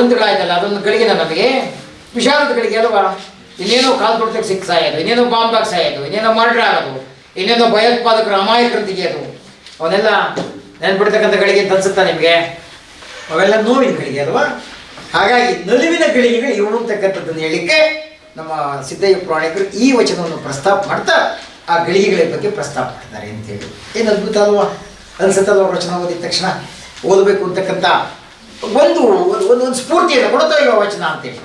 ಬಂಧುಗಳಾಯ್ತಲ್ಲ ಅದೊಂದು ಗಳಿಗೆನ ನಮಗೆ. ವಿಶಾಲದ ಗಳಿಗೆ ಅಲ್ವಾ ಇನ್ನೇನೋ ಕಾಲು ತೊಡ್ತಕ್ಕೆ ಸಿಕ್ ಸಾಯೋದು, ಇನ್ನೇನೋ ಬಾಂಬ್ ಹಾಕಿ ಸಾಯೋದು, ಇನ್ನೇನೋ ಮರ್ಡರ್ ಆಗೋದು, ಇನ್ನೇನೋ ಭಯೋತ್ಪಾದಕರು ಅಮಾಯಕರು ತೆಗೆಯೋದು ಅವನ್ನೆಲ್ಲ ನೆನ್ಪಿಡ್ತಕ್ಕಂಥ ಗಳಿಗೆ ಅಂತ ಅನ್ಸುತ್ತಾ ನಿಮಗೆ? ಅವೆಲ್ಲ ನೋವಿನ ಗಳಿಗೆ ಅಲ್ವಾ? ಹಾಗಾಗಿ ನಲುವಿನ ಗಳಿಗೆಗಳು ಇವು ಅಂತಕ್ಕಂಥದ್ದನ್ನು ಹೇಳಿಕೆ ನಮ್ಮ ಸಿದ್ದಯ್ಯ ಪುರಾಣಿಕರು ಈ ವಚನವನ್ನು ಪ್ರಸ್ತಾಪ ಮಾಡ್ತಾ ಆ ಗಳಿಗೆಗಳ ಬಗ್ಗೆ ಪ್ರಸ್ತಾಪ ಮಾಡ್ತಾರೆ ಅಂತೇಳಿ. ಏನು ಅದ್ಭುತ ಅಲ್ವಾ? ಅನ್ಸುತ್ತಲ್ವ ವಚನ ಓದಿದ ತಕ್ಷಣ? ಓದಬೇಕು ಅಂತಕ್ಕಂಥ ಒಂದು ಒಂದು ಒಂದು ಸ್ಫೂರ್ತಿಯನ್ನು ಕೊಡ್ತಾ ಇರುವ ವಚನ ಅಂತೇಳಿ.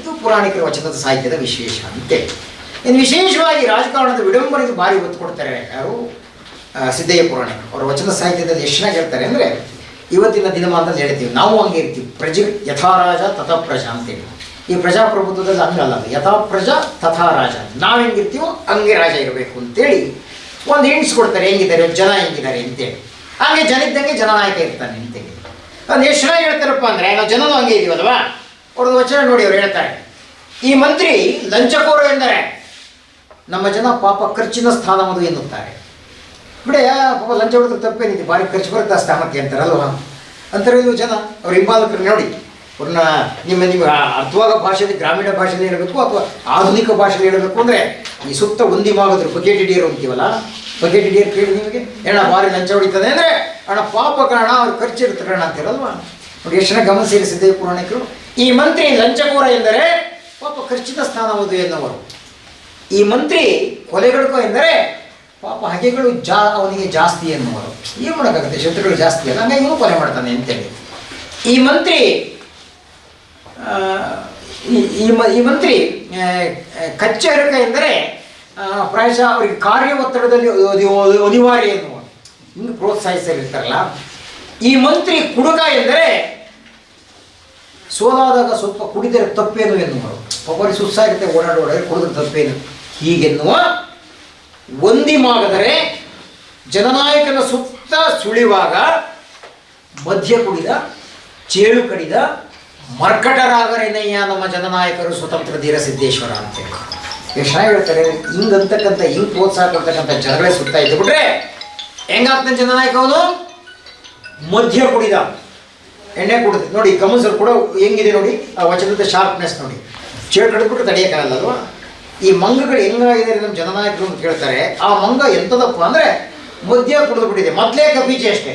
ಇದು ಪುರಾಣಿಕರ ವಚನದ ಸಾಹಿತ್ಯದ ವಿಶೇಷ ಅಂತೇಳಿ. ಇನ್ನು ವಿಶೇಷವಾಗಿ ರಾಜಕಾರಣದ ವಿಡಂಬನೆಗೆ ಭಾರಿ ಒತ್ತು ಕೊಡ್ತಾರೆ ಯಾರು? ಸಿದ್ದಯ್ಯ ಪುರಾಣಿಕರು. ಅವರ ವಚನ ಸಾಹಿತ್ಯದಲ್ಲಿ ಎಷ್ಟು ಚೆನ್ನಾಗಿ ಹೇಳ್ತಾರೆ ಅಂದರೆ, ಇವತ್ತಿನ ದಿನಮಾನದಲ್ಲಿ ಹೇಳ್ತೀವಿ. ನಾವು ಹಂಗೆ ಇರ್ತೀವಿ. ಪ್ರಜೆ ಯಥಾರಾಜ ತಥಾ ಪ್ರಜಾ ಅಂತೇಳಿ. ಈ ಪ್ರಜಾಪ್ರಭುತ್ವದಲ್ಲಿ ಹಂಗಲ್ಲ ಅದು. ಯಥಾ ಪ್ರಜಾ, ತಥಾ ರಾಜ. ನಾವು ಹೆಂಗಿರ್ತೀವೋ ಹಂಗೆ ರಾಜ ಇರಬೇಕು ಅಂತೇಳಿ ಒಂದು ಹಿಂಡ್ಸ್ ಕೊಡ್ತಾರೆ. ಹೆಂಗಿದ್ದಾರೆ? ಜನ ಹೆಂಗಿದ್ದಾರೆ ಅಂತೇಳಿ. ಹಾಗೆ ಜನ ಇದ್ದಂಗೆ ಜನನಾಯಕ ಇರ್ತಾನೆ ಅಂತೇಳಿ. ಅದು ಎಷ್ಟು ಜನ ಹೇಳ್ತಾರಪ್ಪ ಅಂದರೆ, ನಾವು ಜನನೂ ಹಂಗೆ ಇದೀವಲ್ವಾ? ಅವ್ರದ್ದು ವಚನ ನೋಡಿ ಅವ್ರು ಹೇಳ್ತಾರೆ. ಈ ಮಂತ್ರಿ ಲಂಚಕೋರ ಎಂದರೆ, ನಮ್ಮ ಜನ ಪಾಪ ಖರ್ಚಿನ ಸ್ಥಾನವದು ಎನ್ನುತ್ತಾರೆ. ಬಿಡೆ, ಪಾಪ ಲಂಚ ಹೊಡೆದ್ರೆ ತಪ್ಪೇನಿದೆ, ಭಾರಿ ಖರ್ಚು ಬರುತ್ತೆ ಸ್ಥಾನಕ್ಕೆ ಅಂತಾರಲ್ವ? ಅಂತಾರೆ ಇದು ಜನ, ಅವ್ರ ಹಿಂಬಾಲಕರು ನೋಡಿ. ಅವ್ರನ್ನ ನಿಮ್ಮ ನಿಮ್ಮ ಅರ್ಥವಾದ ಭಾಷೆಯಲ್ಲಿ, ಗ್ರಾಮೀಣ ಭಾಷೆಯಲ್ಲಿ ಹೇಳಬೇಕು ಅಥವಾ ಆಧುನಿಕ ಭಾಷೆಯಲ್ಲಿ ಹೇಳಬೇಕು ಅಂದರೆ ಈ ಸುತ್ತ ಒಂದಿ ಮಾಗೋದ್ರು ಬಕೆಟ್ ಹಿಡಿಯರು ಅಂತೀವಲ್ಲ? ಬಕೆಟ್ ಹಿಡಿಯರು ಕೇಳಿ ನಿಮಗೆ? ಏನ ಭಾರಿ ಲಂಚ ಹೊಡಿತದೆ ಅಂದರೆ, ಅಣ್ಣ, ಪಾಪ ಕಾರಣ, ಅವ್ರು ಖರ್ಚಿರುತ್ತೆ ಕಾರಣ ಹೇಳಲ್ವಾ? ನೋಡಿ, ಎಷ್ಟು ಗಮನ ಸೇರಿಸಿದ್ದೆ ಪುರಾಣಿಕರು. ಈ ಮಂತ್ರಿ ಲಂಚಕೋರ ಎಂದರೆ, ಪಾಪ ಖರ್ಚಿನ ಸ್ಥಾನವುದು ಎನ್ನುವರು ಈ ಮಂತ್ರಿ ಕೊಲೆಗಡುಕ ಎಂದರೆ, ಪಾಪ ಹಗೆಗಳು ಜಾ, ಅವನಿಗೆ ಜಾಸ್ತಿ ಎನ್ನುವರು. ಏನು ಮಾಡೋಕ್ಕಾಗುತ್ತೆ? ಶತ್ರುಗಳು ಜಾಸ್ತಿ ಅಲ್ಲ, ಹಂಗಾಗಿ ಇವನು ಕೊಲೆ ಮಾಡ್ತಾನೆ ಅಂತೇಳಿ. ಈ ಮಂತ್ರಿ ಈ- ಈ ಮಂತ್ರಿ ಕಚ್ಚರಕ ಎಂದರೆ ಪ್ರಾಯಶಃ ಅವರಿಗೆ ಕಾರ್ಯ ಒತ್ತಡದಲ್ಲಿ ಅನಿವಾರ್ಯ ಎನ್ನುವ ಹಿಂಗೆ ಪ್ರೋತ್ಸಾಹಿಸಲಿರ್ತಾರಲ್ಲ. ಈ ಮಂತ್ರಿ ಕುಡುಕ ಎಂದರೆ, ಸೋಲಾದಾಗ ಸ್ವಲ್ಪ ಕುಡಿದರೆ ತಪ್ಪೇನು ಎನ್ನುವರು. ಒಬ್ಬರಿಗೆ ಸುಸ್ಸಾಗಿರುತ್ತೆ ಓಡಾಡೋಡ್ರೆ ಓಡಾಡಿ, ಕುಡಿದ್ರೆ ತಪ್ಪೇನು. ಹೀಗೆನ್ನುವ ಒಂದಿ ಮಾಗದರೆ, ಜನನಾಯಕನ ಸುತ್ತ ಸುಳಿವಾಗ ಮಧ್ಯ ಕುಡಿದ, ಚೇಳು ಕಡಿದ ಮರ್ಕಟರಾಗರೇನಯ್ಯ ನಮ್ಮ ಜನನಾಯಕರು ಸ್ವತಂತ್ರ ಧೀರ ಸಿದ್ದೇಶ್ವರ ಅಂತೇಳಿ ಎಷ್ಟು ಹೇಳ್ತಾರೆ, ಹಿಂಗಂತಕ್ಕಂಥ, ಹಿಂಗೆ ಪ್ರೋತ್ಸಾಹ ಕೊಡ್ತಕ್ಕಂಥ ಜನಗಳೇ ಸುತ್ತ ಇದ್ದು ಬಿಟ್ರೆ ಹೆಂಗಾಗ್ತ ಜನನಾಯಕ ಅವನು? ಮಧ್ಯ ಕುಡಿದ. ಎಣ್ಣೆ ಕುಡಿದ. ನೋಡಿ ಗಮನಿಸಲು ಕೂಡ, ಹೆಂಗಿದೆ ನೋಡಿ, ಆ ವಚನದ ಶಾರ್ಪ್ನೆಸ್ ನೋಡಿ. ಚೇಟ್ ಕಡಿದ್ಬಿಟ್ಟು ತಡೆಯೋಕ್ಕಾಗಲ್ಲ ಅಲ್ವಾ ಈ ಮಂಗಗಳು ಹೆಂಗಾಗಿದೆ ನಮ್ಮ ಜನನಾಯಕರು ಅಂತ ಕೇಳ್ತಾರೆ, ಆ ಮಂಗ ಎಂಥದಪ್ಪ ಅಂದರೆ ಮಧ್ಯ ಕುಡಿದು ಬಿಟ್ಟಿದೆ. ಮೊದಲೇ ಕಪೀಚೆ ಅಷ್ಟೇ.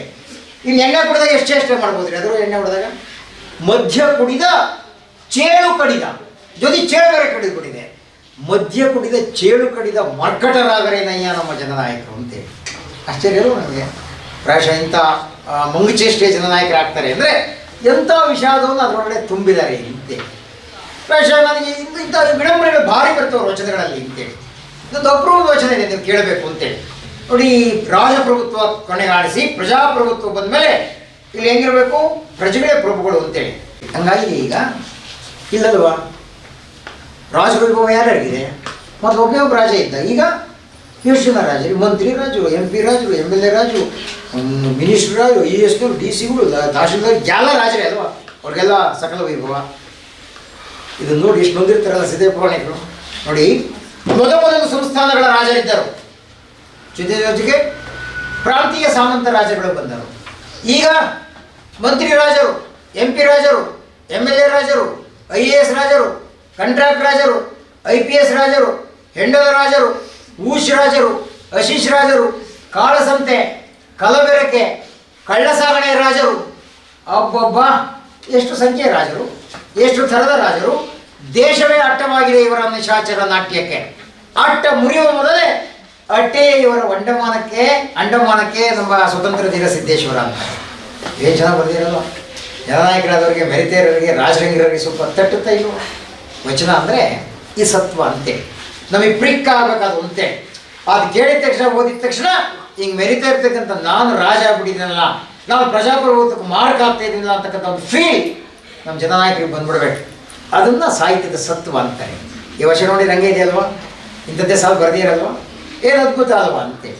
ಇನ್ನು ಎಣ್ಣೆ ಕುಡಿದಾಗ ಎಷ್ಟು ಅಷ್ಟೇ ಮಾಡ್ಬೋದ್ರಿ? ಅದರ ಎಣ್ಣೆ ಹೊಡೆದಾಗ? ಮದ್ಯ ಕುಡಿದ ಚೇಳು ಕಡಿದ. ಜೊತೆ ಚೇಳು ಬೇರೆ ಕಡಿದು ಕುಡಿದೆ ಮಧ್ಯ ಕುಡಿದ ಚೇಳು ಕಡಿದ ಮರ್ಕಟರಾಗರೇನಯ್ಯ ನಮ್ಮ ಜನನಾಯಕರು ಅಂತೇಳಿ. ಆಶ್ಚರ್ಯ ನನಗೆ ಪ್ರಾಯಶಃ ಇಂಥ ಮಂಗುಚೇಷ್ಟೆ ಜನನಾಯಕರಾಗ್ತಾರೆ ಅಂದರೆ ಎಂಥ ವಿಷಾದವನ್ನು ಅದರೊಳಗಡೆ ತುಂಬಿದ್ದಾರೆ ಇಂತೆ. ಪ್ರಾಯಶಃ ನನಗೆ ಇಂದು ಇಂಥ ವಿಡಂಬನೆಗಳು ಭಾರಿ ಬರ್ತವೆ ವಚನಗಳಲ್ಲಿ ಅಂತೇಳಿ. ಇದೊಂದು ಅಪರೂಪದ ವಚನ ಇದೆ ನೀವು ಕೇಳಬೇಕು ಅಂತೇಳಿ. ನೋಡಿ, ರಾಜಪ್ರಭುತ್ವ ಕೊನೆಗಾಣಿಸಿ, ಪ್ರಜಾಪ್ರಭುತ್ವ ಬಂದಮೇಲೆ ಇಲ್ಲಿ ಹೆಂಗಿರಬೇಕು? ಪ್ರಜೆಗಳೇ ಪ್ರಭುಗಳು ಅಂತೇಳಿ. ಹಂಗಾಗಿ ಈಗ ಇಲ್ಲಲ್ವಾ? ರಾಜವೈಭವ ಯಾರ್ಯಾರಿಗಿದೆ ಮತ್ತು ಒಬ್ಬನೇ ಒಬ್ಬ ರಾಜ ಇದ್ದ. ಈಗ ಜನ ರಾಜರು ಮಂತ್ರಿ ರಾಜು ಎಂ ಪಿ ರಾಜರು ಎಂ ಎಲ್ ಎ ರಾಜು ಮಿನಿಸ್ಟರ್ ರಾಜು ಇ ಎಸ್ ಡಿ ಸಿಗಳು ತಹಶೀಲ್ದಾರ್ ಎಲ್ಲ ರಾಜರೇ ಅಲ್ವಾ? ಅವ್ರಿಗೆಲ್ಲ ಸಕಲ ವೈಭವ. ಇದನ್ನು ನೋಡಿ ಎಷ್ಟು ಬಂದಿರ್ತಾರಲ್ಲ ಸಿದ್ದೇ ಪೌರಾಣಿಕರು. ನೋಡಿ, ಮೊದ ಮೊದಲು ಸಂಸ್ಥಾನಗಳ ರಾಜರಿದ್ದರು. ಜೊತೆ ಜೊತೆಗೆ ಪ್ರಾಂತೀಯ ಸಾಮಂತ ರಾಜಗಳು ಬಂದರು. ಈಗ ಮಂತ್ರಿ ರಾಜರು ಎಂ ಪಿ ರಾಜರು ಎಂ ಎಲ್ ಎ ರಾಜರು ಐ ಎ ಎಸ್ ರಾಜರು ಕಂಟ್ರಾಕ್ಟ್ ರಾಜರು ಐ ಪಿ ಎಸ್ ರಾಜರು ಹೆಂಡದ ರಾಜರು ಊಶ್ ರಾಜರು ಅಶೀಶ್ ರಾಜರು, ಕಾಳಸಂತೆ, ಕಲಬೆರಕೆ, ಕಳ್ಳಸಾಗಣೆ ರಾಜರು, ಅಬ್ಬಬ್ಬ, ಎಷ್ಟು ಸಂಖ್ಯೆ ರಾಜರು, ಎಷ್ಟು ಥರದ ರಾಜರು, ದೇಶವೇ ಅಟ್ಟವಾಗಿದೆ ಇವರ ನಿಶಾಚರ ನಾಟ್ಯಕ್ಕೆ. ಅಟ್ಟ ಮುರಿಯುವ ಮೊದಲೇ ಅಟ್ಟೆ ಇವರ ಅಂಡಮಾನಕ್ಕೆ ಅಂಡಮಾನಕ್ಕೆ ನಮ್ಮ ಸ್ವತಂತ್ರ ಧೀರ ಸಿದ್ದೇಶ್ವರ ಅಂತ. ಏನು ಜನ ಬರ್ದಿರಲ್ಲ. ಜನನಾಯಕರಾದವರಿಗೆ ಮೆರಿತೇರರಿಗೆ ರಾಜರಂಗಿರರಿಗೆ ಸ್ವಲ್ಪ ತಟ್ಟುತ್ತಾ ಇಲ್ವ? ವಚನ ಅಂದರೆ ಈ ಸತ್ವ ಅಂತೆ. ನಮಗೆ ಪ್ರಿಕ್ ಆಗಬೇಕಾದ ಅಂತೆ. ಅದು ಕೇಳಿದ ತಕ್ಷಣ, ಓದಿದ ತಕ್ಷಣ, ಹಿಂಗೆ ಮೆರಿತಾ ಇರ್ತಕ್ಕಂಥ ನಾನು ರಾಜ ಆಗ್ಬಿಟ್ಟಿದ್ದೀನಲ್ಲ. ನಾನು ಪ್ರಜಾಪ್ರಭುತ್ವಕ್ಕೆ ಮಾರ್ಕ್ ಆಗ್ತಾ ಇದ್ದೀನಲ್ಲ ಅಂತಕ್ಕಂಥ ಒಂದು ಫೀಲ್ ನಮ್ಮ ಜನನಾಯಕರಿಗೆ ಬಂದ್ಬಿಡ್ಬೇಕು. ಅದನ್ನು ಸಾಹಿತ್ಯದ ಸತ್ವ ಅಂತಾರೆ. ಈ ವರ್ಷ ನೋಡಿ, ರಂಗೆ ಇದೆಯಲ್ವಾ? ಇಂಥದ್ದೇ ಸಾಲು ಬರ್ದಿರಲ್ವಾ? ಏನು ಅದ್ಭುತ ಅಲ್ವಾ ಅಂತೇಳಿ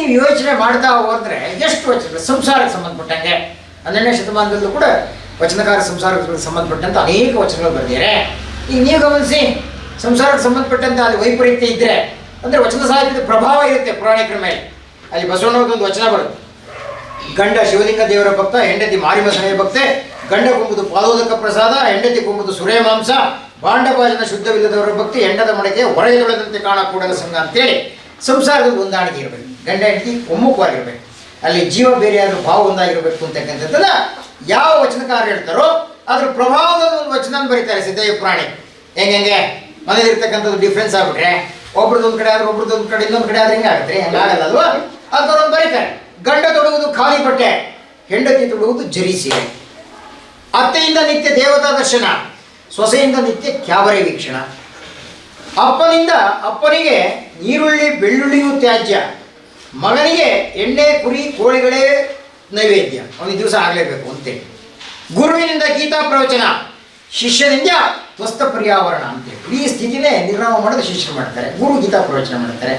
ನೀವು ಯೋಚನೆ ಮಾಡ್ತಾ ಹೋದ್ರೆ ಎಷ್ಟು ವಚನ ಸಂಸಾರಕ್ಕೆ ಸಂಬಂಧಪಟ್ಟಂಗೆ, ಹನ್ನೆರಡನೇ ಶತಮಾನದಲ್ಲೂ ಕೂಡ ವಚನಕಾರ ಸಂಸಾರಕ್ಕೆ ಸಂಬಂಧಪಟ್ಟಂತ ಅನೇಕ ವಚನಗಳು ಬರ್ದಿದ್ದಾರೆ. ಈಗ ನೀವು ಗಮನಿಸಿ, ಸಂಸಾರಕ್ಕೆ ಸಂಬಂಧಪಟ್ಟಂತ ಅಲ್ಲಿ ವೈಪರೀತ್ಯ ಇದ್ದರೆ ಅಂದರೆ ವಚನ ಸಾಹಿತ್ಯದ ಪ್ರಭಾವ ಇರುತ್ತೆ ಪುರಾಣಿಕರ ಮೇಲೆ. ಅಲ್ಲಿ ಬಸವಣ್ಣವ್ರದ್ದೊಂದು ವಚನ ಬರುತ್ತೆ. ಗಂಡ ಶಿವಲಿಂಗ ದೇವರ ಭಕ್ತ, ಹೆಂಡತಿ ಮಾರಿಮಸನೆಯ ಭಕ್ತೆ, ಗಂಡ ಕುಂಬುದು ಪಾದೋದಕ ಪ್ರಸಾದ, ಹೆಂಡತಿ ಕುಂಬುದು ಸುರೇ ಮಾಂಸ ಬಾಂಡಭಾಜನ ಶುದ್ಧವಿಲ್ಲದವರ ಭಕ್ತಿ ಹೆಂಡದ ಮನೆಗೆ ಹೊರೆಯದೊಳದಂತೆ ಕಾಣ ಕೂಡಲ ಸಂಘ ಅಂತೇಳಿ ಸಂಸಾರದ ಹೊಂದಾಣಿಕೆ ಇರಬೇಕು ಗಂಡ, ಹೆಂಡತಿ, ಒಮ್ಮುಖವಾಗಿರ್ಬೇಕು. ಅಲ್ಲಿ ಜೀವ ಬೇರೆ ಭಾವ ಒಂದಾಗಿರಬೇಕು ಅಂತಕ್ಕಂಥದ್ದನ್ನ ಯಾವ ವಚನಕಾರ ಹೇಳ್ತಾರೋ ಅದ್ರ ಪ್ರಭಾವದ ಒಂದು ವಚನ ಬರೀತಾರೆ ಸಿದ್ದಯ್ಯ ಪುರಾಣಿ. ಹೆಂಗೆ ಹೆಂಗೆ? ಮನೇಲಿ ಇರ್ತಕ್ಕಂಥದ್ದು ಡಿಫ್ರೆನ್ಸ್ ಆಗ್ಬಿಟ್ರೆ ಒಬ್ರದ್ದು ಕಡೆ ಆದ್ರೆ ಒಬ್ರದ್ದು ಕಡೆ ಇನ್ನೊಂದು ಕಡೆ ಆದ್ರೆ ಹಿಂಗೆ ಆಗುತ್ತೆ? ಹಂಗಾಗಲ್ಲ ಅಲ್ವಾ ಅದರೊಂದು ಬರೀತಾರೆ. ಗಂಡ ತೊಡುವುದು ಖಾಲಿ ಬಟ್ಟೆ, ಹೆಂಡತಿ ತೊಡುವುದು ಜರಿಸಿ ಅತ್ತೆಯಿಂದ ನಿತ್ಯ ದೇವತಾ ದರ್ಶನ. ಸೊಸೆಯಿಂದ ನಿತ್ಯ ಕ್ಯಾಬರೆ ವೀಕ್ಷಣ. ಅಪ್ಪನಿಂದ ಅಪ್ಪನಿಗೆ ಈರುಳ್ಳಿ ಬೆಳ್ಳುಳ್ಳಿಯು ತ್ಯಾಜ್ಯ. ಮಗನಿಗೆ ಎಣ್ಣೆ, ಕುರಿ, ಕೋಳಿಗಳೇ ನೈವೇದ್ಯ. ಅವನಿಗೆ ದಿವಸ ಆಗಲೇಬೇಕು ಅಂತೇಳಿ ಗುರುವಿನಿಂದ ಗೀತಾ ಪ್ರವಚನ. ಶಿಷ್ಯನಿಂದ ತ್ವಸ್ತ ಪರ್ಯಾವರಣ ಅಂತೇಳಿ ಈ ಸ್ಥಿತಿನೇ ನಿರ್ನಾಮ ಮಾಡೋದು ಶಿಷ್ಯರು ಮಾಡ್ತಾರೆ. ಗುರು ಗೀತಾ ಪ್ರವಚನ ಮಾಡ್ತಾರೆ.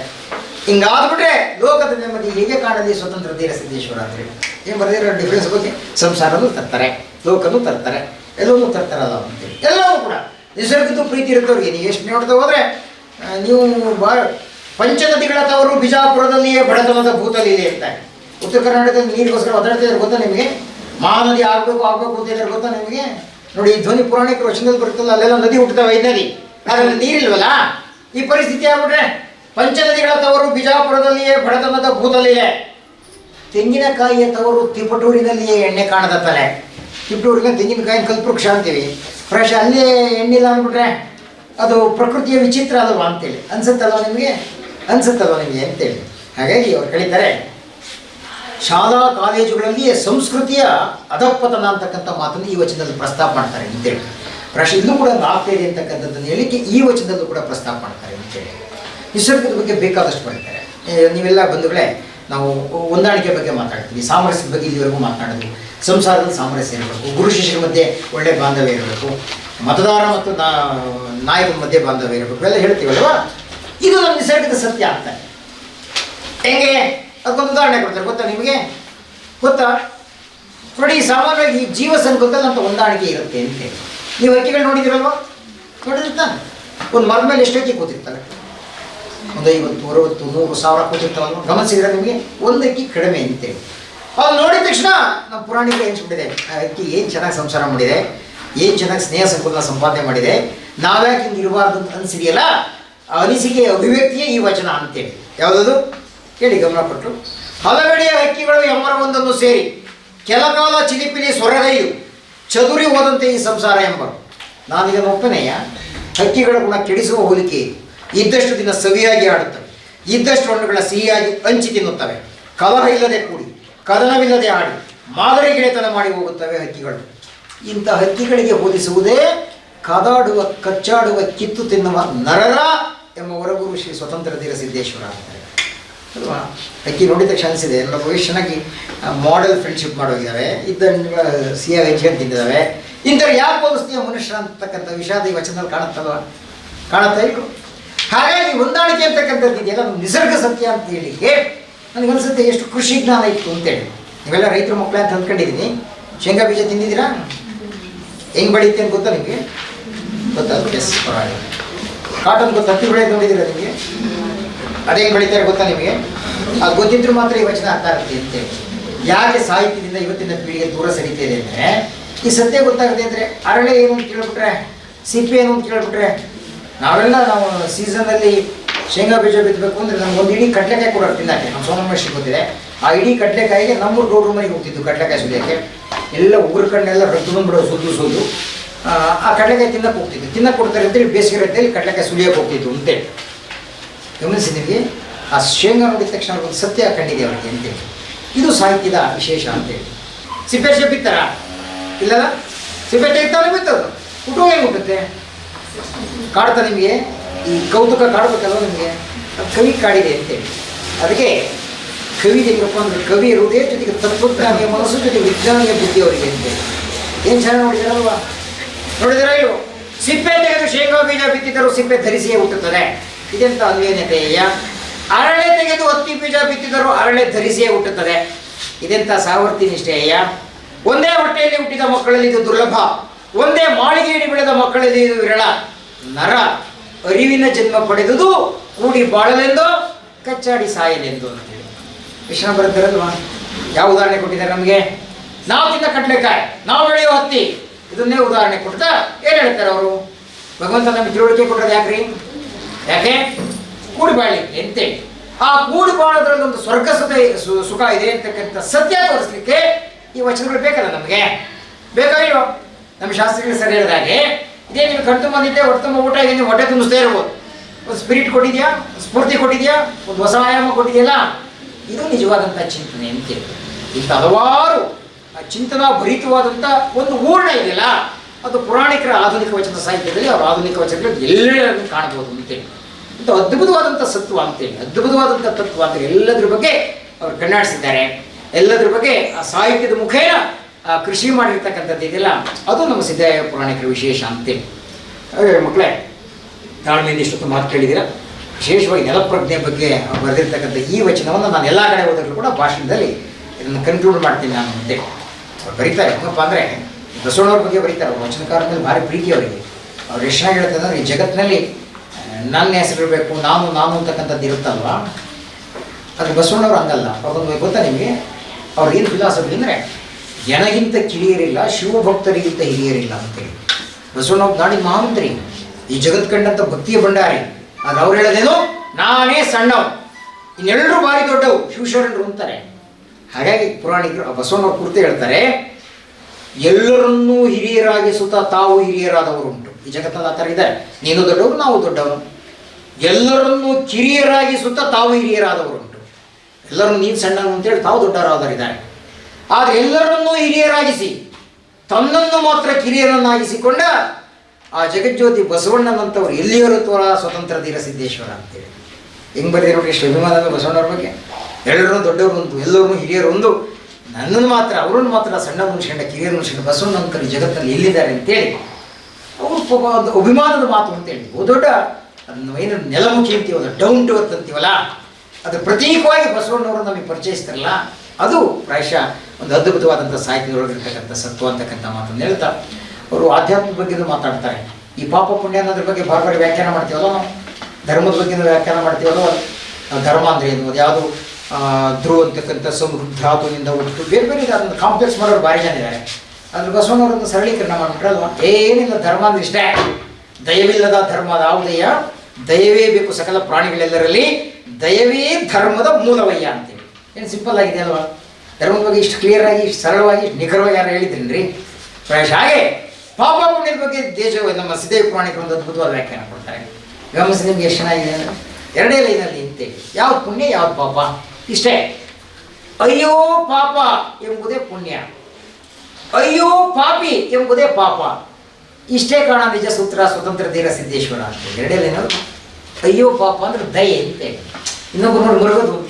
ಹಿಂಗಾದ್ಬಿಟ್ರೆ ಲೋಕದ ನೆಮ್ಮದಿ ಹೇಗೆ ಕಾಣಲಿ? ಸ್ವತಂತ್ರ ಧೀರ ಸಿದ್ದೇಶ್ವರ ಅಂತೇಳಿ ಏನು ಬರೆದಿರೋ ಡಿಫ್ರೆನ್ಸ್ ಬಗ್ಗೆ? ಸಂಸಾರನೂ ತರ್ತಾರೆ, ಲೋಕನೂ ತರ್ತಾರೆ. ಎಲ್ಲವೂ ತರ್ತಾರಲ್ಲ ಅಂತೇಳಿ ಎಲ್ಲವೂ ಕೂಡ ನಿಸರ್ಗದ್ದು ಪ್ರೀತಿ ಇರ್ತವ್ರಿಗೆ ನೀವು ಎಷ್ಟು ನೋಡ್ತಾ ಹೋದ್ರೆ ನೀವು ಬಾ, ಪಂಚನದಿಗಳ ತವರು ಬಿಜಾಪುರದಲ್ಲಿಯೇ ಬಡತನದ ಭೂತಲಿದೆ ಅಂತ ಉತ್ತರ ಕರ್ನಾಟಕದಲ್ಲಿ ನೀರಿಗೋಸ್ಕರ ಒದ್ದಾಡ್ತಾ ಇದ್ದಾರೆ ಗೊತ್ತಾ ನಿಮಗೆ? ಮಹಾನದಿ ಆಗಬೇಕು ಆಗಬೇಕು ಅಂತ ಇದ್ದಾರೆ ಗೊತ್ತಾ ನಿಮಗೆ? ನೋಡಿ, ಈ ಧ್ವನಿ ಪುರಾಣಿಕ ವಚನದಲ್ಲಿ ಬರುತ್ತಲ್ಲ, ಅಲ್ಲೆಲ್ಲ ನದಿ ಹುಟ್ಟುತ್ತವೆ ಈ ನದಿ. ಅದರಲ್ಲಿ ನೀರಿಲ್ವಲ್ಲ? ಈ ಪರಿಸ್ಥಿತಿ ಆಗ್ಬಿಟ್ರೆ ಪಂಚನದಿಗಳ ತವರು ಬಿಜಾಪುರದಲ್ಲಿಯೇ ಬಡತನದ ಭೂತಲಿದೆ ತೆಂಗಿನಕಾಯಿಯ ತವರು ತಿಪಟೂರಿನಲ್ಲಿಯೇ ಎಣ್ಣೆ ಕಾಣದ ತಲೆ ತಿಪಟೂರಿನ ತೆಂಗಿನಕಾಯಿ ಕಲ್ಪವೃಕ್ಷ ಅಂತೀವಿ ಫ್ರೆಶ್ ಅಲ್ಲೇ ಎಣ್ಣಿಲ್ಲ ಅಂದ್ಬಿಟ್ರೆ ಅದು ಪ್ರಕೃತಿಯ ವಿಚಿತ್ರ ಅಲ್ವಾ ಅಂತೇಳಿ. ಅನ್ಸುತ್ತಲ್ವ ನಿಮಗೆ? ಅನ್ಸುತ್ತಲ್ವ ನಿಮಗೆ ಅಂತೇಳಿ. ಹಾಗಾಗಿ ಅವ್ರು ಕಳೀತಾರೆ ಶಾಲಾ ಕಾಲೇಜುಗಳಲ್ಲಿ ಸಂಸ್ಕೃತಿಯ ಅಧಪ್ಪತನ ಅಂತಕ್ಕಂಥ ಮಾತನ್ನು ಈ ವಚನದಲ್ಲಿ ಪ್ರಸ್ತಾಪ ಮಾಡ್ತಾರೆ ಅಂತೇಳಿ. ಫ್ರೆಶ್ ಇಲ್ಲೂ ಕೂಡ ಆಗ್ತಾ ಇದೆ ಅಂತಕ್ಕಂಥದ್ದನ್ನು ಹೇಳಿಕ್ಕೆ ಈ ವಚನದಲ್ಲೂ ಕೂಡ ಪ್ರಸ್ತಾಪ ಮಾಡ್ತಾರೆ ಅಂತೇಳಿ. ನಿಸರ್ಗದ ಬಗ್ಗೆ ಬೇಕಾದಷ್ಟು ಬರೀತಾರೆ. ನೀವೆಲ್ಲ ಬಂಧುಗಳೇ, ನಾವು ಹೊಂದಾಣಿಕೆ ಬಗ್ಗೆ ಮಾತಾಡ್ತೀವಿ. ಸಾಮರಸ್ಯದ ಬಗ್ಗೆ ಇಲ್ಲಿವರೆಗೂ ಮಾತನಾಡೋದು ಸಂಸಾರದಲ್ಲಿ ಸಾಮರಸ್ಯ ಇರಬೇಕು, ಗುರು ಶಿಷ್ಯರ ಮಧ್ಯೆ ಒಳ್ಳೆ ಬಾಂಧವ್ಯ ಇರಬೇಕು, ಮತದಾರ ಮತ್ತು ನಾ, ನಾಯಕರ ಮಧ್ಯೆ ಬಾಂಧವ್ಯ ಇರಬೇಕು ಎಲ್ಲ ಹೇಳ್ತೀವಲ್ವ ಇದು ನಮ್ಮ ನಿಸರ್ಗದ ಸತ್ಯ ಅಂತ. ಹೆಂಗೆ? ಅದಕ್ಕೊಂದು ಉದಾಹರಣೆ ಕೊಡ್ತಾರೆ. ಗೊತ್ತಾ ನಿಮಗೆ? ಗೊತ್ತಾ? ನೋಡಿ, ಸಾಮಾನ್ಯವಾಗಿ ಈ ಜೀವ ಸಂಕುಲದಲ್ಲಿ ಅಂತ ಹೊಂದಾಣಿಕೆ ಇರುತ್ತೆ ಅಂತ ನೀವು ಹಕ್ಕಿಗಳು ನೋಡಿದಿರಲ್ವಾ ನೋಡಿದಿರ್ತಾ ಒಂದು ಮರದ ಮೇಲೆ ಎಷ್ಟು ಹಕ್ಕಿ ಕೂತಿರ್ತಾರೆ? ಒಂದು ಐವತ್ತು, ಅರವತ್ತು ನೂರು ಸಾವಿರ ಕೂತಿರ್ತಾವಲ್ವ? ಗಮನಿಸಿದ್ರೆ ನಿಮಗೆ? ಒಂದಕ್ಕಿ ಕಡಿಮೆ ಅಂತೇಳಿ ಅದು ನೋಡಿದ ತಕ್ಷಣ ನಮ್ಮ ಪುರಾಣಿಕ ಎನ್ಸ್ಬಿಟ್ಟಿದೆ ಆ ಅಕ್ಕಿ ಏನು ಚೆನ್ನಾಗಿ ಸಂಸಾರ ಮಾಡಿದೆ? ಏನು ಚೆನ್ನಾಗಿ ಸ್ನೇಹ ಸಂಪೂರ್ಣ ಸಂಪಾದನೆ ಮಾಡಿದೆ? ನಾವ್ಯಾಕೆ ಹಿಂಗೆ ಇರಬಾರ್ದು ಅಂತ ಅನಿಸಿದೆಯಲ್ಲ ಆ ಅನಿಸಿಕೆ ಅಭಿವ್ಯಕ್ತಿಯೇ ಈ ವಚನ ಅಂತೇಳಿ. ಯಾವುದದು? ಕೇಳಿ ಗಮನ ಕೊಟ್ಟರು ಹಲವೆಡೆಯ ಹಕ್ಕಿಗಳು ಎಮ್ಮರ ಒಂದನ್ನು ಸೇರಿ, ಕೆಲಕಾಲ ಚಿಲಿಪಿಲಿ ಸೊರಗೈದು ಚದುರಿ ಹೋದಂತೆ ಈ ಸಂಸಾರ ಎಂಬರು. ನಾನು ಇದನ್ನು ಒಪ್ಪನೆಯ ಹಕ್ಕಿಗಳ ಗುಣ ಕೆಡಿಸುವ ಹೋಲಿಕೆ ಇದು ಇದ್ದಷ್ಟು ದಿನ ಸವಿಯಾಗಿ ಆಡುತ್ತವೆ. ಇದ್ದಷ್ಟು ಹಣ್ಣುಗಳ ಸಿಹಿಯಾಗಿ ಹಂಚಿ ತಿನ್ನುತ್ತವೆ. ಕಲಹ ಇಲ್ಲದೆ ಕೂಡಿ. ಕದನವಿಲ್ಲದೆ ಆಡಿ ಮಾದರಿ ಗೆಳೆತನ ಮಾಡಿ ಹೋಗುತ್ತವೆ ಹಕ್ಕಿಗಳು. ಇಂಥ ಹಕ್ಕಿಗಳಿಗೆ ಹೋಲಿಸುವುದೇ ಕದಾಡುವ, ಕಚ್ಚಾಡುವ, ಕಿತ್ತು ತಿನ್ನುವ ನರರ ಎಂಬ ಹೊರಗುರು ಶ್ರೀ ಸ್ವತಂತ್ರ ಧೀರ ಸಿದ್ದೇಶ್ವರ ಅಂತಾರೆ ಅಲ್ವಾ? ಹಕ್ಕಿ ನೋಡಿದ ಕ್ಷಣಿಸಿದೆ ಎಲ್ಲ ಭವಿಷ್ಯನಾಗಿ ಮಾಡೆಲ್ ಫ್ರೆಂಡ್ಶಿಪ್ ಮಾಡೋಗಿದ್ದಾವೆ ಇದ್ದ ಎ ಹೆಚ್ ತಿಂದಿದ್ದಾವೆ ಇಂಥವ್ರು ಯಾಕೆ ಹೋಲಿಸ್ತೀಯ ಮನುಷ್ಯ ಅಂತಕ್ಕಂಥ ವಿಷಾದ ಈ ವಚನದಲ್ಲಿ ಕಾಣುತ್ತಲ್ವ? ಕಾಣುತ್ತಾ ಇಲ್ರು ಹಾಗಾಗಿ ಹೊಂದಾಣಿಕೆ ಅಂತಕ್ಕಂಥದ್ದು ಇದೆಯಲ್ಲ ನಿಸರ್ಗ ಸತ್ಯ ಅಂತ ಹೇಳಿಕ್ಕೆ ನನಗೆ ಅನಿಸುತ್ತೆ ಎಷ್ಟು ಕೃಷಿ ಜ್ಞಾನ ಇತ್ತು ಅಂತೇಳಿ. ನೀವೆಲ್ಲ ರೈತರ ಮಕ್ಕಳ ಅಂತ ಅಂದ್ಕೊಂಡಿದ್ದೀನಿ. ಶೇಂಗಾ ಬೀಜ ತಿಂದಿದ್ದೀರಾ? ಹೆಂಗೆ ಬೆಳೆಯುತ್ತೆ ಅಂತ ಗೊತ್ತಾ ನಿಮಗೆ? ಗೊತ್ತಾ ಎಸ್ ಪರವಾಗಿಲ್ಲ. ಕಾಟನ್ ಗೊತ್ತಾ? ಹತ್ತಿ ಬೆಳೆಯೋದು ನೋಡಿದ್ದೀರಾ ನಿಮಗೆ? ಅದೇ ಹೆಂಗೆ ಬೆಳೀತಾರೆ ಗೊತ್ತಾ ನಿಮಗೆ? ಅದು ಗೊತ್ತಿದ್ರು ಮಾತ್ರ ಈ ವಚನ ಅರ್ಥ ಆಗುತ್ತೆ ಅಂತೇಳಿ. ಯಾಕೆ ಸಾಹಿತ್ಯದಿಂದ ಇವತ್ತಿನ ಪೀಳಿಗೆ ದೂರ ಸರಿತಾ ಇದೆ ಅಂದರೆ, ಈ ಸತ್ಯ ಗೊತ್ತಾಗುತ್ತೆ ಅಂದರೆ ಅರಳೆ ಏನು ಅಂತ ಕೇಳ್ಬಿಟ್ರೆ, ಸಿಪ್ಪೆ ಏನು ಅಂತ ಕೇಳ್ಬಿಟ್ರೆ, ನಾವೆಲ್ಲ ನಾವು ಸೀಸನಲ್ಲಿ ಶೇಂಗಾ ಬೀಜ ಬಿತ್ತಬೇಕು ಅಂದರೆ ಒಂದು ಇಡೀ ಕಡಲೆಕಾಯಿ ಕೂಡ ತಿನ್ನಕ್ಕೆ ನಮ್ಮ ಸೋಮಮೇಶ್ವರಿ ಗೊತ್ತಿದೆ. ಆ ಇಡೀ ಕಡಲೆಕಾಯಿಗೆ ನಮ್ಮೂರು ಗೌಡ್ರ ಮನೆಗೆ ಹೋಗ್ತಿದ್ದು ಕಡಲೆಕಾಯಿ ಸುಲಿಯೋಕ್ಕೆ. ಎಲ್ಲ ಉಗ್ರ ಕಣ್ಣೆಲ್ಲ ರಕ್ತ ಬಂದ್ಬಿಡೋ ಸುದ್ದು ಸುದ್ದು. ಆ, ಕಡ್ಲೆಕಾಯಿ ತಿನ್ನಕ್ಕೆ ಹೋಗ್ತಿದ್ದು ತಿನ್ನಕ್ಕೆ ಕೊಡ್ತಾರೆ ಅಂತೇಳಿ ಬೇಸಿಗೆ ರೀತಿಯಲ್ಲಿ ಕಡಲೆಕಾಯಿ ಸುಲಿಯೋಕೆ ಹೋಗ್ತಿದ್ದು ಅಂತೇಳಿ ಗಮನಿಸಿ ಆ ಶೇಂಗಾ ನೋಡಿದ ತಕ್ಷಣ ಒಂದು ಸತ್ಯ ಕಂಡಿದೆ ಅವರಿಗೆ ಅಂತೇಳಿ ಇದು ಸಾಹಿತ್ಯದ ವಿಶೇಷ ಅಂತೇಳಿ ಸಿಪ್ಪೆ ಬಿತ್ತಾರ ಇಲ್ಲಲ್ಲ? ಸಿಪ್ಪೆ ತೆಗಿತಾನೆ ಬಿತ್ತದು? ಹುಟ್ಟು ಹೇಗೆ ಹುಟ್ಟುತ್ತೆ ಕಾಡ್ತಾ ನಿಮಗೆ? ಈ ಕೌತುಕ ಕಾಡ್ಬೇಕಲ್ವ ನಿಮಗೆ? ಕವಿ ಕಾಡಿದೆ ಅಂತೇಳಿ. ಅದಕ್ಕೆ ಕವಿ ಹೆಂಗಪ್ಪ ಅಂದ್ರೆ ಕವಿ ಹೃದಯ ಜೊತೆಗೆ ತತ್ವಜ್ಞಾನಿಯ ಮನಸ್ಸು ಜೊತೆಗೆ ವಿಜ್ಞಾನಿಯ ಬುದ್ಧಿ ಅವರಿಗೆ ಅಂತೇಳಿ ಏನು ಚೆನ್ನಾಗಿ ನೋಡಿದಾರಲ್ವಾ? ನೋಡಿದ್ರ ಇವು ಸಿಪ್ಪೆ ತೆಗೆದು ಶೇಂಗಾ ಬೀಜ ಬಿತ್ತಿದರೂ ಸಿಪ್ಪೆ ಧರಿಸಿಯೇ ಹುಟ್ಟುತ್ತದೆ. ಇದೆಂತ ಅಯ್ಯ ಅರಳೆ ತೆಗೆದು ಹತ್ತಿ ಬೀಜ ಬಿತ್ತಿದರೂ ಅರಳೆ ಧರಿಸಿಯೇ ಹುಟ್ಟುತ್ತದೆ. ಇದೆಂತ ಸಾವರ್ತಿ ನಿಷ್ಠೆಯ ಒಂದೇ ಹೊಟ್ಟೆಯಲ್ಲಿ ಹುಟ್ಟಿದ ಮಕ್ಕಳಲ್ಲಿ ಇದು ದುರ್ಲಭ. ಒಂದೇ ಮಾಳಿಗೆಯಡಿ ಬೆಳೆದ ಮಕ್ಕಳಲ್ಲಿ ಇದು ವಿರಳ. ನರ. ಅರಿವಿನ ಜನ್ಮ ಪಡೆದುದು ಕೂಡಿ ಬಾಳಲೆಂದು, ಕಚ್ಚಾಡಿ ಸಾಯಲೆಂದು ಅಂತ ಹೇಳಿ. ವಿಷ್ಣು ಬರುತ್ತಾರಲ್ವಾ? ಯಾವ ಉದಾಹರಣೆ ಕೊಟ್ಟಿದ್ದಾರೆ ನಮಗೆ? ನಾವು ತಿನ್ನ ಕಟ್ಲೆಕಾಯಿ ನಾವು ಬೆಳೆಯೋ ಹತ್ತಿ, ಇದನ್ನೇ ಉದಾಹರಣೆ ಕೊಡ್ತಾ ಏನು ಹೇಳ್ತಾರೆ ಅವರು? ಭಗವಂತ ನಮ್ಮ ತಿಳುವಳಿಕೆ ಕೊಟ್ಟದ್ದು ಯಾಕ್ರಿ? ಯಾಕೆ? ಕೂಡಿ ಬಾಳಿ ಆ ಕೂಡಿ ಬಾಳೋದ್ರಲ್ಲಿ ಒಂದು ಸ್ವರ್ಗ ಸುಖ ಇದೆ ಅಂತಕ್ಕಂಥ ಸತ್ಯ ತೋರಿಸ್ಲಿಕ್ಕೆ ಈ ವಚನಗಳು ಬೇಕಲ್ಲ ನಮಗೆ? ಬೇಕಾಗಿಲ್ವ ನಮ್ಮ ಶಾಸ್ತ್ರಗಳು ಸರಿ ಹೇಳಿದ ಹಾಗೆ ಇದೇ ನೀವು ಕಣ್ತು ಬಂದಿದ್ದೆ ಹೊಟ್ಟೆ ತುಂಬ ಊಟ ಇದೆ ನೀವು ಹೊಟ್ಟೆ ತುಂಬಿಸ್ತೇ ಇರ್ಬೋದು. ಒಂದು ಸ್ಪಿರಿಟ್ ಕೊಟ್ಟಿದ್ಯಾ? ಸ್ಫೂರ್ತಿ ಕೊಟ್ಟಿದ್ಯಾ? ಒಂದು ಹೊಸ ಆಯಾಮ ಕೊಟ್ಟಿದೆಯಲ್ಲ? ಇದು ನಿಜವಾದಂಥ ಚಿಂತನೆ ಅಂತೇಳಿ ಇಂಥ ಹಲವಾರು, ಆ ಚಿಂತನಾ ಭರಿತವಾದಂಥ ಒಂದು ಊರ್ಣ ಇದೆಯಲ್ಲ? ಅದು ಪುರಾಣಿಕರ ಆಧುನಿಕ ವಚನ ಸಾಹಿತ್ಯದಲ್ಲಿ ಅವರ ಆಧುನಿಕ ವಚನಗಳಲ್ಲಿ ಎಲ್ಲರನ್ನು ಕಾಣಬಹುದು ಅಂತೇಳಿ ಇಂಥ ಅದ್ಭುತವಾದಂಥ ಸತ್ವ ಅಂತೇಳಿ ಅದ್ಭುತವಾದಂಥ ತತ್ವ ಅಂತೇಳಿ ಎಲ್ಲದ್ರ ಬಗ್ಗೆ ಅವರು ಕಣ್ಣಾಡಿಸಿದ್ದಾರೆ. ಎಲ್ಲದ್ರ ಬಗ್ಗೆ ಆ ಸಾಹಿತ್ಯದ ಮುಖೇನ ಕೃಷಿ ಮಾಡಿರ್ತಕ್ಕಂಥದ್ದು ಇದೆಯಲ್ಲ, ಅದು ನಮ್ಮ ಸಿದ್ಧಾಯ ಪುರಾಣಿಕರ ವಿಶೇಷ ಅಂತೇಳಿ ಹಾಗೆ ಮಕ್ಕಳೇ, ತಾಳ್ಮೆಯಿಂದ ಇಷ್ಟೊತ್ತು ಮಾತು ಕೇಳಿದ್ದೀರಾ? ವಿಶೇಷವಾಗಿ ನೆಲಪ್ರಜ್ಞೆ ಬಗ್ಗೆ ಬರೆದಿರ್ತಕ್ಕಂಥ ಈ ವಚನವನ್ನು ನಾನು ಎಲ್ಲ ಕಡೆ ಹೋದಾಗಲೂ ಕೂಡ ಭಾಷಣದಲ್ಲಿ ಇದನ್ನು ಕನ್ಕ್ಲೂಡ್ ಮಾಡ್ತೀನಿ ನಾನು ಮುಂದೆ ಅವ್ರು ಬರೀತಾರೆ, ಏನಪ್ಪ ಅಂದರೆ, ಬಸವಣ್ಣವ್ರ ಬಗ್ಗೆ ಬರೀತಾರೆ, ಅವ್ರ ವಚನಕಾರ ಮೇಲೆ ಭಾರಿ ಪ್ರೀತಿ ಅವರಿಗೆ. ಅವ್ರು ಎಷ್ಟು ಹೇಳ್ತಾರೆ ಅಂದರೆ, ಈ ಜಗತ್ತಿನಲ್ಲಿ ನನ್ನ ಹೆಸರಿರಬೇಕು, ನಾನು ನಾನು ಅಂತಕ್ಕಂಥದ್ದು ಇರುತ್ತಲ್ವ? ಅದು ಬಸವಣ್ಣವ್ರು ಹಂಗಲ್ಲ. ಅವ್ರದ್ದು ಗೊತ್ತಾ ನಿಮಗೆ? ಅವ್ರು ಏನು ಫಿಲಾಸಫಿ ಅಂದರೆ ಜನಗಿಂತ ಕಿಳಿಯರಿಲ್ಲ ಶಿವಭಕ್ತರಿಗಿಂತ ಹಿರಿಯರಿಲ್ಲ ಅಂತೇಳಿ. ಬಸವಣ್ಣ ನಾಡಿ ಮಹಾಮಂತ್ರಿ ಈ ಜಗತ್ ಕಂಡಂಥ ಭಕ್ತಿಯ ಭಂಡಾರಿ. ಅದು ಅವ್ರು ಹೇಳೋದೇನು? ನಾನೇ ಸಣ್ಣವ್. ಇನ್ನೆಲ್ಲರೂ ಭಾರಿ ದೊಡ್ಡವು. ಶಿವಶರಣರು ಅಂತಾರೆ. ಹಾಗಾಗಿ ಪುರಾಣಿಕರು ಬಸವಣ್ಣ ಕುರಿತು ಹೇಳ್ತಾರೆ, ಎಲ್ಲರನ್ನೂ ಹಿರಿಯರಾಗಿಸುತ್ತ ತಾವು ಹಿರಿಯರಾದವರುಂಟು. ಈ ಜಗತ್ತಲ್ಲಿ ಆ ಥರ ಇದೆ ನೀನು ದೊಡ್ಡವರು ನಾವು ದೊಡ್ಡವರು ಎಲ್ಲರನ್ನೂ ಕಿರಿಯರಾಗಿಸುತ್ತ ತಾವು ಹಿರಿಯರಾದವರುಂಟು. ಎಲ್ಲರನ್ನೂ ನೀನು ಸಣ್ಣವರು ಅಂತೇಳಿ ತಾವು ದೊಡ್ಡವರಾದರಿದ್ದಾರೆ ಆದರೆ ಎಲ್ಲರನ್ನೂ ಹಿರಿಯರಾಗಿಸಿ, ತನ್ನನ್ನು ಮಾತ್ರ ಕಿರಿಯರನ್ನಾಗಿಸಿಕೊಂಡ ಆ ಜಗಜ್ಯೋತಿ ಬಸವಣ್ಣನಂತವ್ರು ಎಲ್ಲಿಯವರು ತೋರ ಸ್ವತಂತ್ರ ಧೀರ ಸಿದ್ದೇಶ್ವರ ಅಂತೇಳಿ. ಹೆಂಗ್ ಬರೀ ನೋಡಿ ಎಷ್ಟು ಅಭಿಮಾನ ಬಸವಣ್ಣವ್ರ ಬಗ್ಗೆ? ಎಲ್ಲರೂ ದೊಡ್ಡವರು ಒಂದು ಎಲ್ಲರೂ ಹಿರಿಯರು ಒಂದು ನನ್ನನ್ನು ಮಾತ್ರ, ಅವರನ್ನು ಮಾತ್ರ ಸಣ್ಣ ಮುನ್ಸ್ಕೊಂಡ ಕಿರಿಯರು ಮುನ್ಸ್ಕೊಂಡ ಬಸವಣ್ಣಂತರು ಈ ಜಗತ್ತಲ್ಲಿ ಎಲ್ಲಿದ್ದಾರೆ ಅಂತೇಳಿ ಅವರು ಒಂದು ಅಭಿಮಾನದ ಮಾತು ಅಂತೇಳಿ. ಬಹು ದೊಡ್ಡ ಅದನ್ನು ಏನು ನೆಲಮುಖಿ ಅಂತೀವಲ್ಲ ಡೌನ್ ಟು ಅಂತೀವಲ್ಲ, ಅದು ಪ್ರತೀಕವಾಗಿ ಬಸವಣ್ಣವರು ನಮಗೆ ಪರಿಚಯಿಸ್ತಾರಲ್ಲ, ಅದು ಪ್ರಾಯಶಃ ಒಂದು ಅದ್ಭುತವಾದಂಥ ಸಾಹಿತ್ಯದೊಳಗಿರ್ತಕ್ಕಂಥ ಸತ್ವ ಅಂತಕ್ಕಂಥ ಮಾತನ್ನು ಹೇಳ್ತಾ, ಅವರು ಆಧ್ಯಾತ್ಮದ ಬಗ್ಗೆ ಮಾತಾಡ್ತಾರೆ. ಈ ಪಾಪ ಪುಣ್ಯ ಅನ್ನೋದ್ರ ಬಗ್ಗೆ ಬಾರ್ ಬಾರಿ ವ್ಯಾಖ್ಯಾನ ಮಾಡ್ತೀವಲ್ಲ ನಾವು? ಧರ್ಮದ ಬಗ್ಗೆ ವ್ಯಾಖ್ಯಾನ ಮಾಡ್ತೀವಲ್ಲ ಧರ್ಮ ಅಂದರೆ ಏನು? ಅದು ಯಾವುದು? ಧ್ರುವ ಅಂತಕ್ಕಂಥ ಸಮೃದ್ಧಾತುವಿನಿಂದ ಹುಟ್ಟು ಬೇರೆ ಬೇರೆ ಅದನ್ನು ಕಾಂಪ್ಲೆಕ್ಸ್ ಮಾಡೋರು ಭಾರಿ ಜನ ಇದ್ದಾರೆ. ಅದ್ರ ಬಸವಣ್ಣವರನ್ನು ಸರಳೀಕರಣ ಮಾಡ್ಬಿಟ್ರಲ್ವಾ ಏನಿಲ್ಲ, ಧರ್ಮ ಅಂದ್ರೆ ಇಷ್ಟೇ. ದಯವಿಲ್ಲದ ಧರ್ಮ ಯಾವುದಯ್ಯ ದಯವೇ ಬೇಕು ಸಕಲ ಪ್ರಾಣಿಗಳೆಲ್ಲರಲ್ಲಿ. ದಯವೇ ಧರ್ಮದ ಮೂಲವಯ್ಯ ಅಂತೇಳಿ. ಏನು ಸಿಂಪಲ್ ಆಗಿದೆ ಅಲ್ವಾ? ಧರ್ಮದ ಬಗ್ಗೆ ಇಷ್ಟು ಕ್ಲಿಯರ್ ಆಗಿ, ಇಷ್ಟು ಸರಳವಾಗಿ, ಇಷ್ಟು ನಿಖರವಾಗಿ ಯಾರು ಹೇಳಿದ್ರಿ ಪ್ರಾಯಶಃ ಹಾಗೆ, ಪಾಪ ಪುಣ್ಯದ ಬಗ್ಗೆ ದೇಶ ನಮ್ಮ ಸಿದ್ಧೇವ ಪುರಾಣಿಕರು ಒಂದು ಅದ್ಭುತವಾದ ವ್ಯಾಖ್ಯಾನ ಕೊಡ್ತಾರೆ. ಗಮನಿಸಿ ನಿಮ್ಗೆ ಎಷ್ಟು ಚೆನ್ನಾಗಿದೆ ಅಂದರೆ, ಎರಡೇ ಲೈನಲ್ಲಿ ಇಂತೆ ಯಾವ ಪುಣ್ಯ, ಯಾವ ಪಾಪ? ಇಷ್ಟೇ. ಅಯ್ಯೋ ಪಾಪ ಎಂಬುದೇ ಪುಣ್ಯ. ಅಯ್ಯೋ ಪಾಪಿ ಎಂಬುದೇ ಪಾಪ. ಇಷ್ಟೇ ಕಾರಣ ನಿಜ ಸೂತ್ರ ಸ್ವತಂತ್ರ ಧೀರ ಸಿದ್ದೇಶ್ವರ ಅಂತ. ಎರಡೇ ಲೈನಲ್ಲಿ ಅಯ್ಯೋ ಪಾಪ ಅಂದ್ರೆ ದಯೆ ಅಂತೇಳಿ ಇನ್ನೊಬ್ಬರು ಮರಗೋದು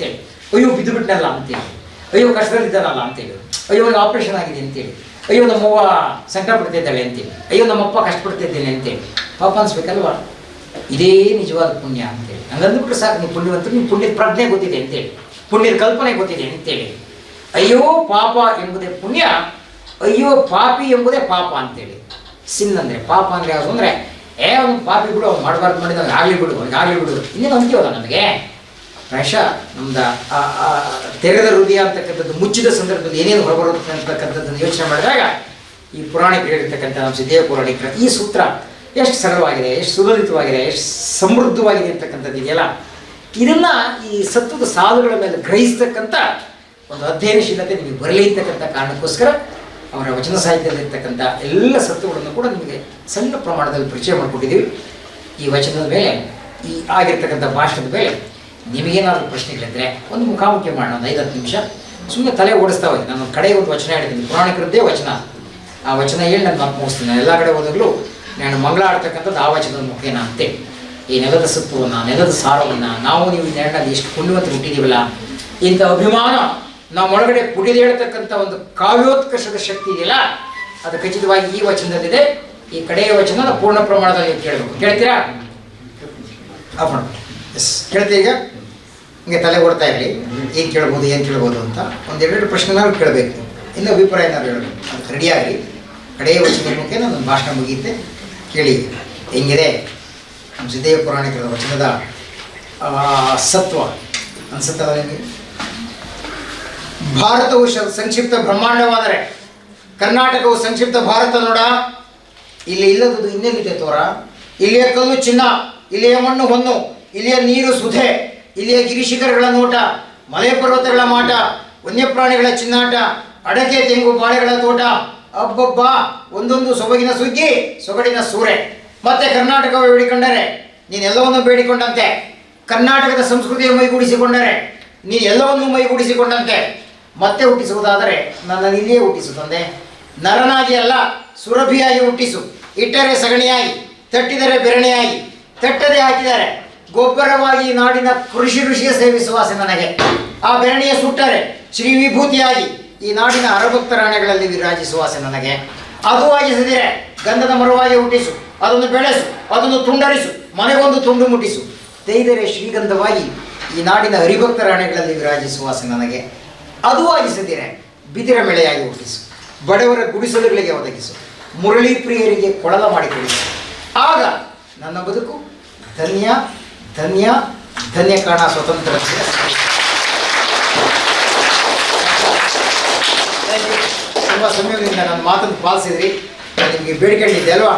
ಅಯ್ಯೋ ಬಿದ್ದು ಬಿಟ್ಟನಲ್ಲ ಅಂತೇಳಿ ಅಯ್ಯೋ ಕಷ್ಟದಲ್ಲಿದ್ದಾನಲ್ಲ ಅಂತೇಳಿ. ಅಯ್ಯೋ, ಒಂದು ಆಪರೇಷನ್ ಆಗಿದೆ ಅಂತೇಳಿ. ಅಯ್ಯೋ ನಮ್ಮವ್ವ ಸಂಕಟ ಪಡ್ತಿದ್ದಾಳೆ ಅಂತೇಳಿ. ಅಯ್ಯೋ ನಮ್ಮಪ್ಪ ಕಷ್ಟಪಡ್ತಿದ್ದೇನೆ ಅಂತೇಳಿ. ಪಾಪ ಅನ್ಸ್ಬೇಕಲ್ವಾ? ಇದೇ ನಿಜವಾದ ಪುಣ್ಯ ಅಂತೇಳಿ. ಹಂಗಂದ್ಬಿಟ್ರೆ ಸಾಕು, ನೀವು ಪುಣ್ಯವಂತರು ನೀವು ಪುಣ್ಯದ ಪ್ರಜ್ಞೆ ಗೊತ್ತಿದೆ ಅಂತೇಳಿ. ಪುಣ್ಯದ ಕಲ್ಪನೆ ಗೊತ್ತಿದೆ ಅಂತೇಳಿ. ಅಯ್ಯೋ, ಪಾಪ ಎಂಬುದೇ ಪುಣ್ಯ, ಅಯ್ಯೋ, ಪಾಪಿ ಎಂಬುದೇ ಪಾಪ ಅಂತೇಳಿ. ಸಿನ್ ಅಂದರೆ ಪಾಪ ಅಂದರೆ ಯಾವುದು ಅಂದರೆ, ಏ, ಅವ್ನು ಪಾಪಿ ಬಿಡು, ಅವ್ನು ಮಾಡಬಾರ್ದು ಮಾಡಿದ ಆಗಲಿ ಬಿಡು ಅವ್ನಿಗೆ ಆಗಲಿ ಬಿಡು. ಇನ್ನೇನು ಅಂತೀವಲ್ಲ ನಮಗೆ? ಪ್ರಾಯಶಃ ನಮ್ದು ತೆರೆದ ಹೃದಯ ಅಂತಕ್ಕಂಥದ್ದು, ಮುಚ್ಚಿದ ಸಂದರ್ಭದಲ್ಲಿ ಏನೇನು ಹೊರಬರುತ್ತೆ ಅಂತಕ್ಕಂಥದ್ದನ್ನು ಯೋಚನೆ ಮಾಡಿದಾಗ, ಈ ಪುರಾಣಿಕ ಹೇಳಿರ್ತಕ್ಕಂಥ ನಮ್ಮ ಸಿದ್ದೇವ ಪುರಾಣಿಕರ ಈ ಸೂತ್ರ ಎಷ್ಟು ಸರಳವಾಗಿದೆ, ಎಷ್ಟು ಸುಲಲಿತವಾಗಿದೆ, ಎಷ್ಟು ಸಮೃದ್ಧವಾಗಿದೆ ಅಂತಕ್ಕಂಥದ್ದು ಇದೆಯಲ್ಲ? ಇದನ್ನ ಈ ಸತ್ವದ ಸಾಲುಗಳ ಮೇಲೆ ಗ್ರಹಿಸ್ತಕ್ಕಂಥ ಒಂದು ಅಧ್ಯಯನಶೀಲತೆ ನಿಮಗೆ ಬರಲಿ ಅಂತಕ್ಕಂಥ ಕಾರಣಕ್ಕೋಸ್ಕರ ಅವರ ವಚನ ಸಾಹಿತ್ಯದಲ್ಲಿರ್ತಕ್ಕಂಥ ಎಲ್ಲ ಸತ್ವಗಳನ್ನು ಕೂಡ ನಿಮಗೆ ಸಣ್ಣ ಪ್ರಮಾಣದಲ್ಲಿ ಪರಿಚಯ ಮಾಡಿಕೊಟ್ಟಿದ್ದೀವಿ. ಈ ವಚನದ ಮೇಲೆ, ಈ ಆಗಿರ್ತಕ್ಕಂಥ ಭಾಷಣದ ಮೇಲೆ ನಿಮಗೇನಾದರೂ ಪ್ರಶ್ನೆಗಳಿದ್ದರೆ ಒಂದು ಮುಖಾಮುಖಿ ಮಾಡೋಣ, ಒಂದು ಐದು ಹತ್ತು ನಿಮಿಷ. ಸುಮ್ಮನೆ ತಲೆ ಓಡಿಸ್ತಾ ಹೋಗಿ ನಾನು ಕಡೆ ಒಂದು ವಚನ ಹೇಳಿದ್ದೀನಿ. ಪುರಾಣಿಕರದ್ದೇ ವಚನ. ಆ ವಚನ ಹೇಳಿ ನಾನು ಮಾತು ಮುಗಿಸ್ತೀನಿ. ನಾನು ಎಲ್ಲ ಕಡೆ ಹೋದಾಗಲೂ ನಾನು ಮಂಗಳ ಆಡ್ತಕ್ಕಂಥದ್ದು ಆ ವಚನದ ಮುಖೇನ ಅಂತೆ. ಈ ನೆಲದ ಸತ್ವವನ್ನು ನೆಲದ ಸಾರವನ್ನು, ನಾವು ನೀವು ನೆರಳಲ್ಲಿ ಎಷ್ಟು ಪುಣ್ಯವಂತ ಹುಟ್ಟಿದೀವಲ್ಲ, ಇಂಥ ಅಭಿಮಾನ ನಮ್ಮೊಳಗಡೆ ಪುಟಿದು ಹೇಳ್ತಕ್ಕಂಥ ಒಂದು ಕಾವ್ಯೋತ್ಕರ್ಷದ ಶಕ್ತಿ ಇದೆಯಲ್ಲ, ಅದು ಖಚಿತವಾಗಿ ಈ ವಚನದಲ್ಲಿದೆ. ಈ ಕಡೆಯ ವಚನ ಪೂರ್ಣ ಪ್ರಮಾಣದಲ್ಲಿ ಕೇಳಬೇಕು ಕೇಳ್ತೀರಾ? ಎಸ್ ಕೇಳ್ತೀಯ ಈಗ? ಹಿಂಗೆ ತಲೆ ಓಡ್ತಾ ಇರಲಿ. ಏನು ಕೇಳ್ಬೋದು ಏನು ಕೇಳ್ಬೋದು ಅಂತ ಒಂದೆರಡು ಪ್ರಶ್ನೆನಾದ್ರು ಕೇಳಬೇಕು. ಇನ್ನು ಅಭಿಪ್ರಾಯ ಏನಾದ್ರು ಹೇಳಬೇಕು. ಅದು ರೆಡಿಯಾಗಲಿ ಕಡೆಯ ವಚನದ ನಾನು ಭಾಷಣ ಮುಗಿಯುತ್ತೆ. ಕೇಳಿ. ಹೆಂಗಿದೆ? ನಮ್ಮ ಸಿದ್ದೇವ ಪುರಾಣಿಕರ ವಚನದ ಸತ್ವ. ಅನಿಸುತ್ತಲ್ಲ ನಿಮಗೆ? ಭಾರತವು ಸಂಕ್ಷಿಪ್ತ ಬ್ರಹ್ಮಾಂಡವಾದರೆ ಕರ್ನಾಟಕವು ಸಂಕ್ಷಿಪ್ತ ಭಾರತ ನೋಡ. ಇಲ್ಲಿ ಇಲ್ಲದ್ದು ಇನ್ನೇನಿದೆ ತೋರ? ಇಲ್ಲಿಯ ಕಲ್ಲು ಚಿನ್ನ, ಇಲ್ಲಿಯ ಮಣ್ಣು ಹೊನ್ನು, ಇಲ್ಲಿಯ ನೀರು ಸುಧೆ. ಇಲ್ಲಿಯ ಗಿರಿಶಿಖರಗಳ ನೋಟ ಮಲೆ ಪರ್ವತಗಳ ಮಾಟ, ವನ್ಯಪ್ರಾಣಿಗಳ ಚಿನ್ನಾಟ, ಅಡಕೆ ತೆಂಗು ಬಾಳೆಗಳ ತೋಟ, ಅಬ್ಬಬ್ಬ, ಒಂದೊಂದು ಸೊಬಗಿನ ಸುಗ್ಗಿ, ಸೊಗಡಿನ ಸೂರೆ. ಮತ್ತೆ ಕರ್ನಾಟಕವೇ ಬೇಡಿಕೊಂಡರೆ ನೀನೆಲ್ಲವನ್ನೂ ಬೇಡಿಕೊಂಡಂತೆ. ಕರ್ನಾಟಕದ ಸಂಸ್ಕೃತಿಯ ಮೈಗೂಡಿಸಿಕೊಂಡರೆ, ನೀನು ಎಲ್ಲವನ್ನೂ ಮೈಗೂಡಿಸಿಕೊಂಡಂತೆ. ಮತ್ತೆ ಹುಟ್ಟಿಸುವುದಾದರೆ ನನ್ನನ್ನು ಇಲ್ಲಿಯೇ ಹುಟ್ಟಿಸು ತಂದೆ. ನರನಾಗಿ ಅಲ್ಲ, ಸುರಭಿಯಾಗಿ ಹುಟ್ಟಿಸು. ಇಟ್ಟರೆ ಸಗಣಿಯಾಗಿ, ತಟ್ಟಿದರೆ ಬೆರಣೆಯಾಗಿ, ತಟ್ಟದೆ ಹಾಕಿದರೆ ಗೊಬ್ಬರವಾಗಿ ನಾಡಿನ ಕೃಷಿ ಋಷಿಯ ಸೇವಿಸುವ ಆಸೆ ನನಗೆ. ಆ ಬೆರಣಿಯ ಸುಟ್ಟರೆ ಶ್ರೀ ವಿಭೂತಿಯಾಗಿ ಈ ನಾಡಿನ ಹರಭಕ್ತರಾಣೆಗಳಲ್ಲಿ ರಾಣೆಗಳಲ್ಲಿ ಆಸೆ ನನಗೆ. ಅದು ಸದಿರೆ, ಗಂಧದ ಮರವಾಗಿ ಹುಟ್ಟಿಸು ಅದನ್ನು ಬೆಳೆಸು ಅದನ್ನು ತುಂಡರಿಸು, ಮನೆಗೊಂದು ತುಂಡು ಮುಟ್ಟಿಸು. ತೈದರೆ ಶ್ರೀಗಂಧವಾಗಿ ಈ ನಾಡಿನ ಹರಿಭಕ್ತ ರಾಣೆಗಳಲ್ಲಿ ಆಸೆ ನನಗೆ. ಅದು ಆಗಿಸದಿರೆ ಬಿದಿರ ಮೆಳೆಯಾಗಿ ಹುಟ್ಟಿಸು, ಬಡವರ ಗುಡಿಸಲುಗಳಿಗೆ ಒದಗಿಸು, ಮುರಳಿ ಪ್ರಿಯರಿಗೆ ಕೊಳಲ ಮಾಡಿಕೊಡಿಸು ಆಗ ನನ್ನ ಬದುಕು ಧನ್ಯ ಧನ್ಯ ಧನ್ಯ ಕಾಣ ಸ್ವತಂತ್ರ ತುಂಬ ಸಮಯದಿಂದ ನನ್ನ ಮಾತನ್ನು ಪಾಲಿಸಿದ್ರಿ. ನಿಮಗೆ ಬೇಡ್ಕೊಂಡಿದ್ದೆ ಅಲ್ವಾ?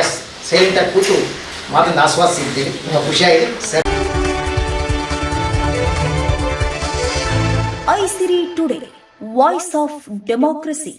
ಎಸ್ ಸೈಲೆಂಟಾಗಿ ಕೂತು ಮಾತನ್ನು ಆಸ್ವಾದಿಸಿದ್ದೀನಿ ತುಂಬ ಖುಷಿಯಾಗಿದೆ. ಸರಿ. Isiri today voice of democracy